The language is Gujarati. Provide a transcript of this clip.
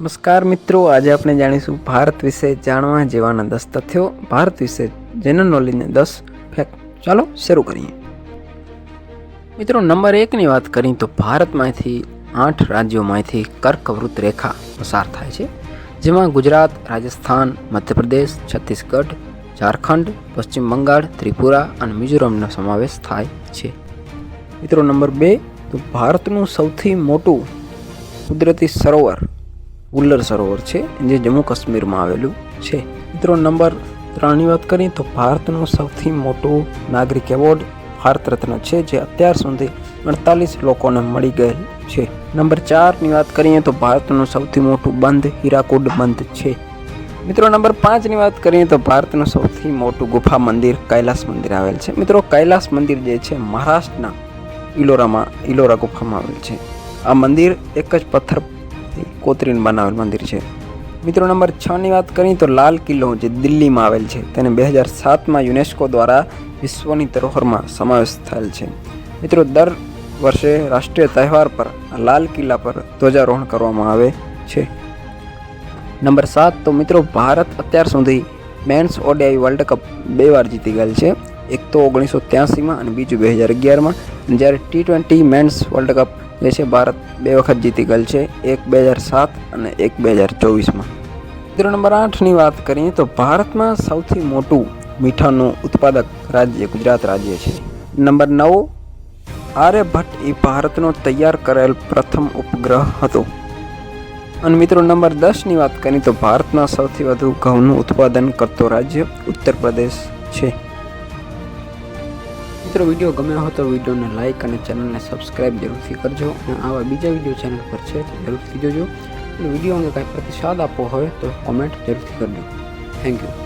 નમસ્કાર મિત્રો, આજે આપણે જાણીશું ભારત વિશે જાણવા જેવાના દસ તથ્યો. ભારત વિશે જનરલ નોલેજને દસ ફેક્ટ ચાલો શરૂ કરીએ. મિત્રો, નંબર એકની વાત કરીએ તો ભારતમાંથી આઠ રાજ્યોમાંથી કર્કવૃત રેખા પસાર થાય છે, જેમાં ગુજરાત, રાજસ્થાન, મધ્યપ્રદેશ, છત્તીસગઢ, ઝારખંડ, પશ્ચિમ બંગાળ, ત્રિપુરા અને મિઝોરમનો સમાવેશ થાય છે. મિત્રો, નંબર બે, તો ભારતનું સૌથી મોટું કુદરતી સરોવર ઉલ્લર સરોવર છે, જે જમ્મુ કાશ્મીરમાં આવેલું છે. મિત્રો, નંબર ત્રણની વાત કરીએ તો ભારતનું સૌથી મોટું નાગરિક એવોર્ડ ભારત રત્ન છે, જે અત્યાર સુધી અડતાલીસ લોકોને મળી ગયેલ છે. નંબર ચારની વાત કરીએ તો ભારતનું સૌથી મોટું બંધ હીરાકુડ બંધ છે. મિત્રો, નંબર પાંચની વાત કરીએ તો ભારતનું સૌથી મોટું ગુફા મંદિર કૈલાસ મંદિર આવેલ છે. મિત્રો, કૈલાસ મંદિર જે છે, મહારાષ્ટ્રના ઇલોરામાં, ઇલોરા ગુફામાં આવેલ છે. આ મંદિર એક જ પથ્થરથી કોતરીને બનાવેલ મંદિર છે. મિત્રો, નંબર છની વાત કરીએ તો લાલ કિલ્લો જે દિલ્હીમાં આવેલ છે, તેને બે હજાર સાતમાં યુનેસ્કો દ્વારા વિશ્વની ધરોહરમાં સમાવેશ થયેલ છે. મિત્રો, દર વર્ષે રાષ્ટ્રીય તહેવાર પર લાલ કિલ્લા પર ધ્વજારોહણ કરવામાં આવે છે. નંબર સાત, તો મિત્રો, ભારત અત્યાર સુધી મેન્સ ઓડીઆઈ વર્લ્ડ કપ બે વાર જીતી ગયેલ છે. એક તો ઓગણીસો ત્યાસીમાં અને બીજું બે હજાર અગિયારમાં. જ્યારે T twenty men's world cup જે છે ભારત બે વખત જીતી ગયેલ છે, એક બે હજાર સાત અને એક બે હજાર ચોવીસમાં. મિત્રો નંબર આઠની વાત કરીએ તો ભારતમાં સૌથી મોટું મીઠાનું ઉત્પાદક રાજ્ય ગુજરાત રાજ્ય છે. નંબર નવ આર્યભટ્ટ એ ભારતનો તૈયાર કરેલ પ્રથમ ઉપગ્રહ હતો. અને મિત્રો નંબર દસની વાત કરીએ તો ભારતમાં સૌથી વધુ ઘઉંનું ઉત્પાદન કરતો રાજ્ય ઉત્તર પ્રદેશ છે. મિત્રો વીડિયો ગમ્યો હોય તો વિડીયોને લાઇક અને ચેનલને સબસ્ક્રાઈબ જરૂરથી કરજો. અને આવા બીજા વીડિયો ચેનલ પર છે જરૂરથી જોજો. અને વિડીયોને કાંઈ પ્રતિસાદ આપવો હોય તો કોમેન્ટ જરૂરથી કરજો. Thank you